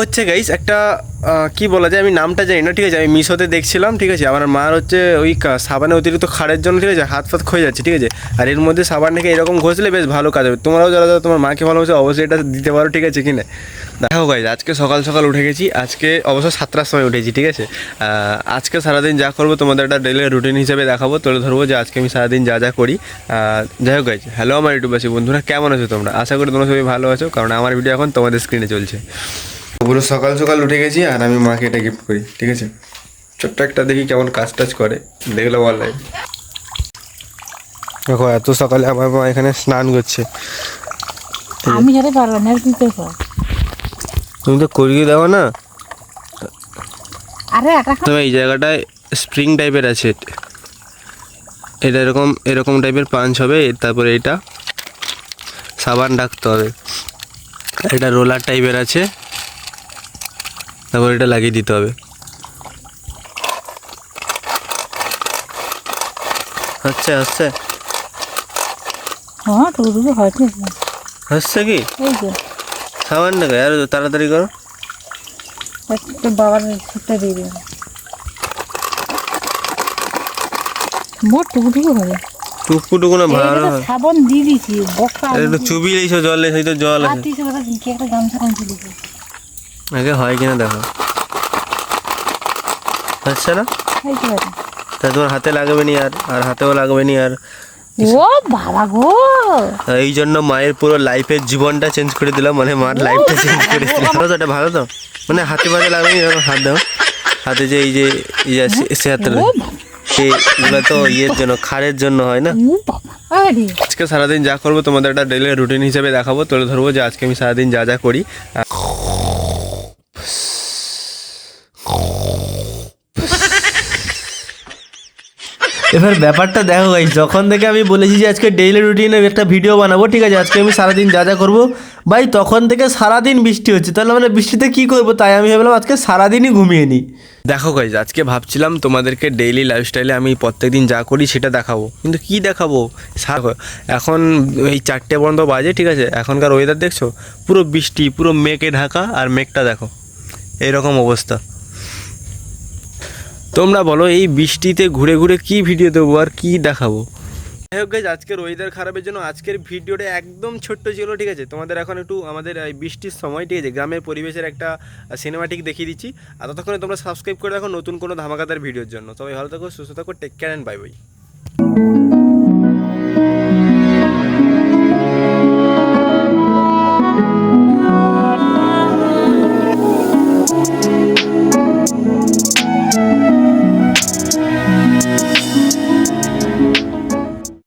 হচ্ছে গাইস একটা কি বলা যায়, আমি নামটা জানি না, ঠিক আছে? আমি মিশোতে দেখছিলাম, ঠিক আছে? আমার মার হচ্ছে ওই সাবানে অতিরিক্ত খাড়ের জন্য, ঠিক আছে? হাত ফাত ক্ষয়ে যাচ্ছে, ঠিক আছে? আর এর মধ্যে সাবান নাকি এরকম ঘষলে বেশ ভালো কাজ হবে। তোমরাও যারা যারা তোমার মাকে ভালোবাসো, অবশ্যই এটা দিতে পারো, ঠিক আছে কিনে দেখো গাইজ আজকে সকাল সকাল উঠে গেছি। আজকে অবশ্য সাতটার সময় উঠেছি, ঠিক আছে? আজকে সারাদিন যা করব, তোমাদের একটা ডেলি রুটিন হিসেবে দেখাবো। তুলে ধরবো যে আজকে আমি সারাদিন যা যা করি। যাই হোক গাইজ হ্যালো আমার ইউটিউবাসী বন্ধুরা, কেমন আছো তোমরা? আশা করি তোমরা সবাই ভালো আছো, কারণ আমার ভিডিও এখন তোমাদের স্ক্রিনে চলছে। পুরো সকাল সকাল উঠে গেছি আর আমি মাকে এটা গিফট করি ঠিক আছে? ছোট্ট একটা দেখি কেমন কাজ টাজ করে দেখলে অনলাইন দেখো এত সকালে আমার মা এখানে স্নান করছে। আমি যেতে পারব না পার তুমি তো করিয়ে দাও না। আরে এটা তো এই জায়গাটায় স্প্রিং টাইপের আছে। এটা এরকম এরকম টাইপের পাঞ্চ হবে তারপরে এটা সাবান রাখতে হবে। এটা রোলার টাইপের আছে। তারপর এটা লাগিয়ে দিতে হবে। আচ্ছা আচ্ছা হ্যাঁ টুকু হয়তো হচ্ছে কি? এই যে। সাবান না আর তাড়াতাড়ি করো। একটু বাবার ছুটটা দিয়ে মোট টুকু টুকু হবে না ভালো সাবান দিয়ে দিছি বকা একটু চুবি এইসব জলে সেই তো জল আর আছে কথা কি একটা গামছা দিছে আগে হয় কিনা দেখো। আচ্ছা না? তা তোমার হাতে লাগবে নি আর আর হাতেও লাগবে নি আর। ও বাবা গো! এই জন্য মায়ের পুরো লাইফের জীবনটা চেঞ্জ করে দিলাম মানে মার লাইফটা চেঞ্জ করে দিলাম। ভালো তো এটা ভালো তো? মানে হাতে ফাতে লাগবে নি, হাত দাও। হাতে যে এই যে এই যে সে- সে হাতটা ও বাবা। এগুলো তো ইয়ের জন্য খারের জন্য হয় না? আরে। আজকে সারাদিন যা করব তোমাদের একটা ডেলি রুটিন হিসেবে দেখাবো তুলে ধরবো যে আজকে আমি সারাদিন যা যা করি। এবার ব্যাপারটা দেখো গাইস যখন থেকে আমি বলেছি যে আজকে ডেইলি রুটিনে একটা ভিডিও বানাবো, ঠিক আছে, আজকে আমি সারাদিন যা যা করব, ভাই তখন থেকে সারাদিন বৃষ্টি হচ্ছে, তাহলে মানে বৃষ্টিতে কি করব? তাই আমি ভাবলাম আজকে সারাদিনই ঘুমিয়ে নিই। দেখো গাইজ আজকে ভাবছিলাম তোমাদেরকে ডেইলি লাইফস্টাইলে আমি প্রত্যেকদিন যা করি সেটা দেখাবো, কিন্তু কি দেখাবো? এখন এই চারটে পর্যন্ত বাজে, ঠিক আছে? এখনকার ওয়েদার দেখছ? পুরো বৃষ্টি, পুরো মেঘে ঢাকা, আর মেঘটা দেখো এইরকম অবস্থা। তোমরা বলো এই বৃষ্টিতে ঘুরে ঘুরে কি ভিডিও দেবো আর কি দেখাবো? যাই হোক guys, আজকের ওয়েদার খারাপের জন্য আজকের ভিডিওটা একদম ছোট্ট ছিল ঠিক আছে? তোমাদের এখন একটু আমাদের এই বৃষ্টির সময় ঠিক আছে? গ্রামের পরিবেশের একটা সিনেমাটিক দেখিয়ে দিচ্ছি। আর ততক্ষণে তোমরা সাবস্ক্রাইব করে রাখো নতুন কোনো ধামাকাদার ভিডিওর জন্য। সবাই ভালো থাকো সুস্থ থাকো take care and bye bye